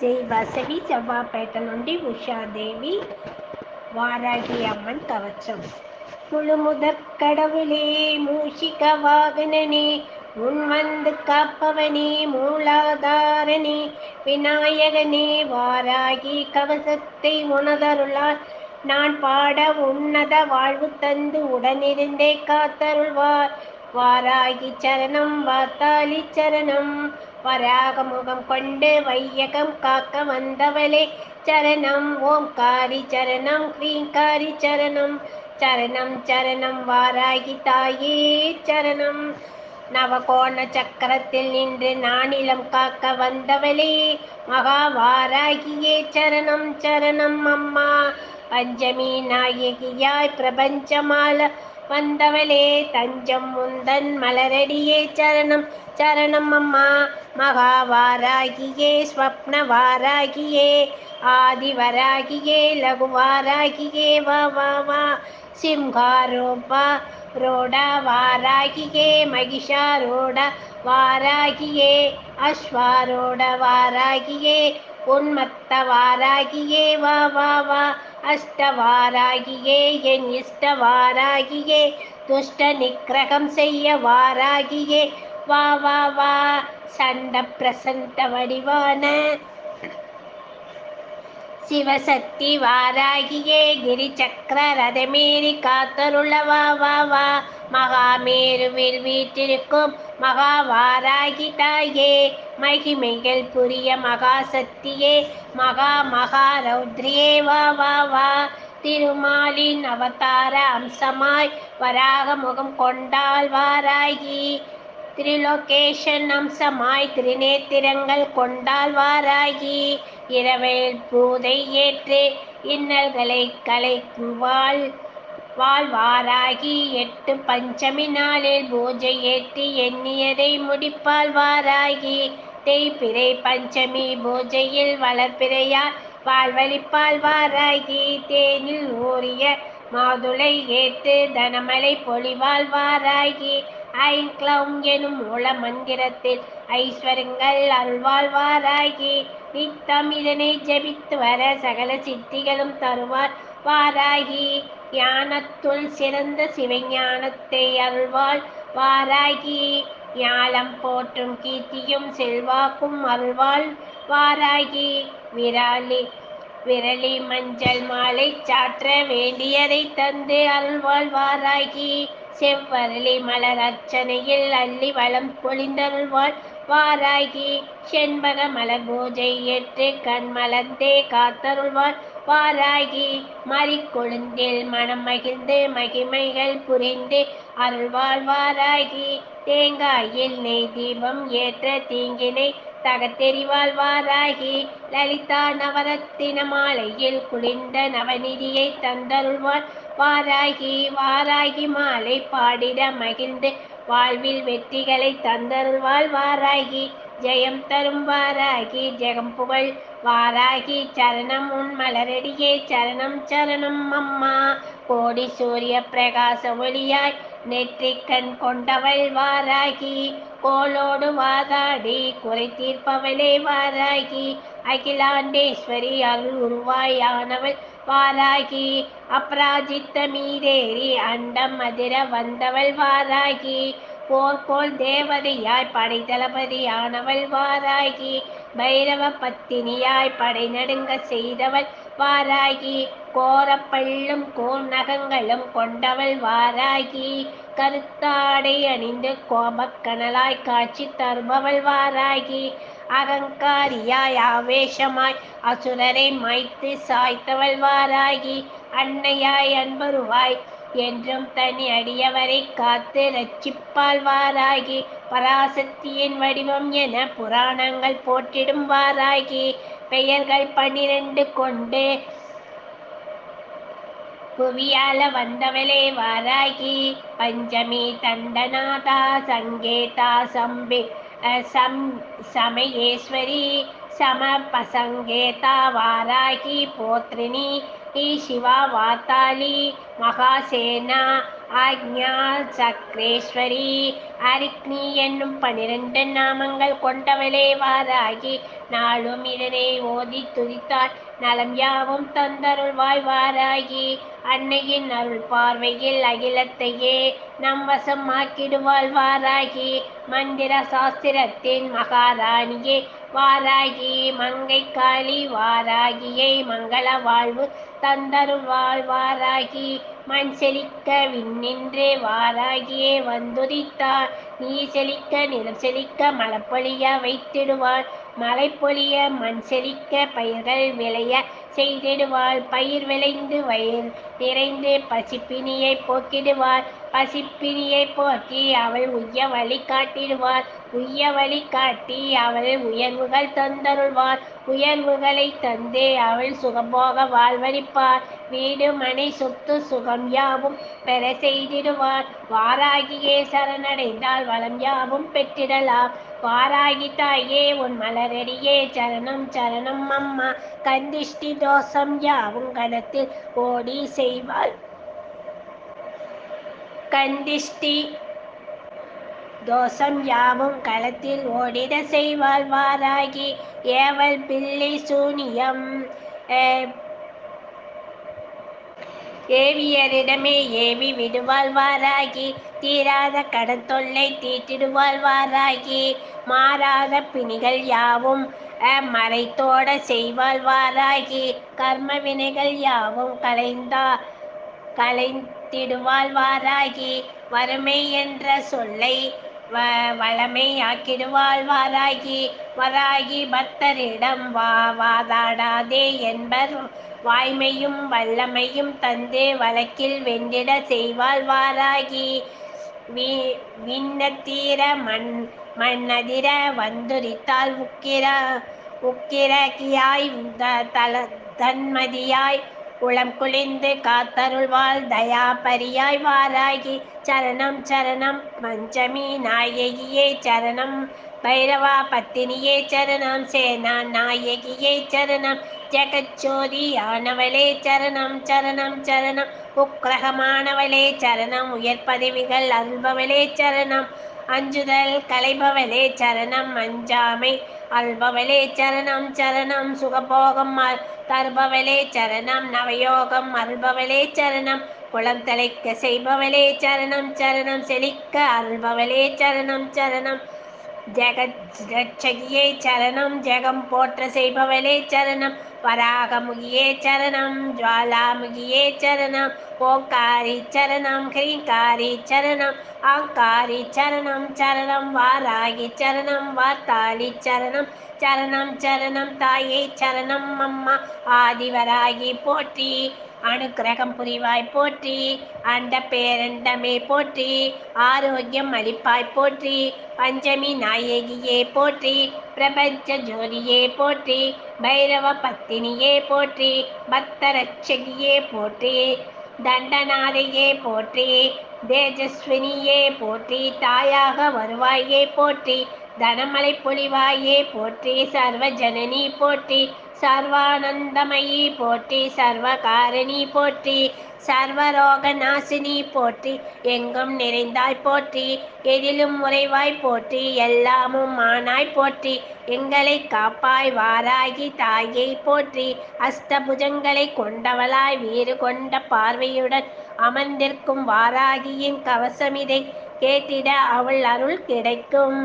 ஜெய் வசவி செவ்வாப்பேட்ட நொண்டி உஷாதேவி வாராகி அம்மன் கவச்சம். முழுமுதற் கடவுளே மூஷிக வாகனனே உன் வந்து காப்பவனே மூலாதாரனே. விநாயகனே வாராகி கவசத்தை உணதருளால் நான் பாட உன்னத வாழ்வு தந்து உடனிருந்தே காத்தருள்வார். வாராகி சரணம் வாத்தாளி சரணம். வராகமுகம் கொண்டு வையகம் காக்க வந்தவளே. சரணம் ஓம்காரி சரணம் ஹ்ரீங்காரி சரணம். சரணம் சரணம் வாராகி தாயே சரணம். நவகோண சக்கரத்தில் நின்று நானிலம் காக்க வந்தவளே. மகா வாராகியே சரணம் சரணம் அம்மா. பஞ்சமி நாயகியாய் பிரபஞ்சமால வந்தவளே தஞ்சம் முந்தன் மலரடியே சரணம் சரணம் அம்மா மகாவாராகியே ஸ்வப்னவாராகியே ஆதிவராகியே லகுவாராகியே வா வா வா சிம்ஹாரோபா ரோட வாராகியே மகிஷாரோட வாராகியே அஸ்வாரோட வாராகியே உன்மத்த வாராகியே வா வா வா அஷ்டவாராகியே என் இஷ்டவாராகியே துஷ்ட நிக்கிரகம் செய்ய வாராகியே வா வா வா சண்ட பிரசந்த வடிவான சிவசக்தி வாராகியே கிரிச்சக்கர சக்கர ரதமேறி காத்தருள வா வா வா. மகாமேருவில் வீற்றிருக்கும் மகாவாராகி தாயே மகிமைகள் புரிய மகாசக்தியே மகா மகா ரௌத்ரியே வா வா வா. திருமாலின் அவதார அம்சமாய் வராக முகம் கொண்டாள் வாராகி. திரிலோகேஷன் அம்சமாய் திருநேத்திரங்கள் கொண்டால் வாராகி. இரவில் பூதை ஏற்று இன்னல்களை கலைக்குவாள். வாழ்வாராகி எட்டு பஞ்சமி நாளில் பூஜை ஏற்றி எண்ணியதை முடிப்பால் வாராகி. தேய்பிறை பஞ்சமி பூஜையில் வளர்பிறையார் வாழ்வழிப்பால் வாராகி. தேனில் ஊறிய மாதுளை ஏற்று தனமலை பொழிவால் வாராகி. ஐக்ளம் எனும் மூல மந்திரத்தில் ஐஸ்வரங்கள் அருள்வாழ்வாராகி நித்தம் இதனை ஜபித்து வர சகல சித்திகளும் தருவார். வாராகி. ஞானத்துள் சிறந்த சிவஞானத்தை அருள்வாள். வாராகி. ஞாலம் போற்றும் கீர்த்தியும் செல்வாக்கும் அருள்வாள். வாராகி. விராலி விரலி மஞ்சள் மாலை சாற்ற வேண்டியதை தந்து அருள்வாள். வாராகி. செவ்வரளி மலர் அர்ச்சனையில் அள்ளி வளம் பொழிந்தருள்வாள். வாராகி. செண்பக மலர் பூஜை ஏற்று கண் மலர்ந்தே காத்தருள்வாள். வாராகி மறிக்கொழுந்தில் மனம் மகிழ்ந்து மகிமைகள் புரிந்து அருள்வாள் வாராகி தேங்காயில் நெய் தீபம் ஏற்ற தீங்கினை தகத்தெறிவாள் வாராகி லலிதா நவரத்தின மாலையில் குளிர்ந்த நவநிதியை தந்தருள்வாள். வாராகி வாராகி மாலை பாடிட மகிழ்ந்து வாழ்வில் வெற்றிகளை தந்தருள்வாள். வாராகி ஜெயம் தரும் வாராகி ஜெகம் புகழ் வாராகி சரணம் உன் மலரடியே சரணம் சரணம் அம்மா. கோடி சூரிய பிரகாச ஒளியாய் நெற்றிக்கண் கொண்டவள் வாராகி கோலோடு வாதாடி குறை தீர்ப்பவளே வாராகி. அகிலாண்டேஸ்வரி அருள் உருவாயானவள் வாராகி அப்ராஜித்த மீதேறி அண்டம் அதிர வந்தவள் வாராகி. போர் போல் தேவதையாய் படை தளபதியானவள் வாராகி. பைரவ பத்தினியாய் படை நடுங்க செய்தவள் வாராகி. கோரப்பள்ளும் கோர் நகங்களும் கொண்டவள் வாராகி. கருத்தாடை அணிந்து கோபக்கனலாய் காட்சி தருபவள் வாராகி. அகங்காரியாய் ஆவேசமாய் அசுரரை மாய்த்து சாய்த்தவள் வாராகி. அன்னையாய் அன்பருவாய் என்றும் தனி அடியவரை காத்து ரட்சிப்பாழ்வாராகி பராசக்தியின் வடிவம் என புராணங்கள் போற்றிடும் வாராகி பெயர்கள் பன்னிரண்டு கொண்டு புவியால வந்தவளே வாராகி. பஞ்சமி தண்டநாதா சங்கேதா சம்பி சம் சமயேஸ்வரி சம பசங்கேதா வாராகி போத்ரினி शिवा वाताली महासेना ஆக்ஞா சக்ரேஸ்வரி அரிக்னி என்னும் பனிரெண்டு நாமங்கள் கொண்டவளே வாராகி நாளும் இதனை ஓதி துதித்தாள் நலம் யாவும் தந்தருள்வாய் வாராகி அன்னையின் அருள் பார்வையில் அகிலத்தையே நம் வசம் ஆக்கிடுவாள் வாராகி. மந்திர சாஸ்திரத்தின் மகாராணியே வாராகி. மங்கை காளி வாராகியை மங்கள வாழ்வு தந்தருள்வாள் வாராகி. மண் செழிக்க விண்ணின்றே வாராகியே வந்துதித்தாள். நீ செழிக்க நிலம் செழிக்க மலப்பொழிய வைத்திடுவாள். மலைப்பொழிய பொழிய மண் செழிக்க பயிர்கள் விளைய செய்திடுவாள் பயிர் விளைந்து வயல் நிறைந்து பசிப்பினியை போக்கிடுவாள். பசிப்பிரியை போக்கி அவள் உய்ய வழி காட்டிடுவாள் உய்ய வழி காட்டி அவள் உயர்வுகள் தந்தருள்வார். உயர்வுகளை தந்து அவள் சுகபோக வாழ்வழிப்பார் வீடு மனை சொத்து சுகம் யாவும் பெற செய்திடுவார். வாராகியே சரணடைந்தால் வளம் யாவும் பெற்றிடலாம். வாராகி தாயே உன் மலரடியே சரணம் சரணம் அம்மா. கந்திஷ்டி தோஷம் யாவும் கணத்தில் ஓடி செய்வாள். கந்திஷ்டி. தோஷம் யாவும் களத்தில் ஓடிட செய்வாள் வாராகி ஏவல் பிள்ளை சூனியம். ஏவியரிடமே ஏவி விடுவாள் வாராகி தீராத கடன் தொல்லை தீட்டிடுவாள் வாராகி மாறாத பிணிகள் யாவும் மறைத்தோட செய்வாள் வாராகி கர்ம வினைகள் யாவும் கலைந்தா கலைந்திடுவாள் வாராகி வறுமை என்ற சொல்லை வ வளமையாக்கிடுவாள் வாராகி வராகி பக்தரிடம் வா வாதாடாதே என்பர் வாய்மையும் வல்லமையும் தந்து வழக்கில் வென்றிட செய்வாள் வாராகி வி விண்ணத்தீர மண் மண்ணதிர வந்துரித்தால் உக்கிர உக்கிரகியாய் தல தன்மதியாய் உளம் குளிந்து காத்தருள்வாள் தயாபரியாய் வாராகி சரணம் சரணம் பஞ்சமி நாயகியே சரணம் பைரவா பத்தினியே சரணம் சேனா நாயகியே சரணம் ஜெகச்சோதி ஆனவளே சரணம் சரணம் சரணம் உக்ரகமானவளே சரணம் உயர் பதவிகள் அல்பவளே சரணம் அஞ்சுதல் கலைபவளே சரணம் அஞ்சாமை அல்பவலே சரணம் சரணம் சுகபோகம் தருபவலே சரணம் நவயோகம் அல்பவலே சரணம் குளம் தலைக்க செய்பவலே சரணம் சரணம் செழிக்க அல்பவலே சரணம் சரணம் ஜெகஜட்சகியே சரணம் ஜெகம் போற்ற செய்பவலே சரணம் வராகமுகியே சரணம் ஜுவாலாமுகியே சரணம் ஓங்காரி சரணம் ஹ்ரீங்காரி சரணம் ஆங்காரி சரணம் சரணம் வாராகி சரணம் வார்த்தாளி சரணம் சரணம் சரணம் தாயை சரணம் அம்மா ஆதிவராகி போற்றி. அனுக்கிரகம் புரிவாய் போற்றி அந்த பேரண்டமே போற்றி ஆரோக்கியம் அளிப்பாய் போற்றி பஞ்சமி நாயகியே போற்றி பிரபஞ்ச ஜோதியே போற்றி பைரவ பத்தினியே போற்றி பக்தரட்சகியே போற்றி தண்டநாதையே போற்றி தேஜஸ்வினியே போற்றி தாயாக வருவாயே போற்றி தனமலை பொழிவாயே போற்றி சர்வ ஜனனி போற்றி சர்வானந்தமயி போற்றி சர்வகாரணி போற்றி சர்வரோக நாசினி போற்றி எங்கும் நிறைந்தாய் போற்றி எதிலும் உறைவாய் போற்றி எல்லாமும் ஆனாய் போற்றி எங்களை காப்பாய் வாராகி தாயை போற்றி அஸ்தபுஜங்களை கொண்டவளாய் வீறு கொண்ட பார்வையுடன் அமர்ந்திருக்கும் வாராகியின் கவசமிதை கேட்டிட அவள் அருள் கிடைக்கும்.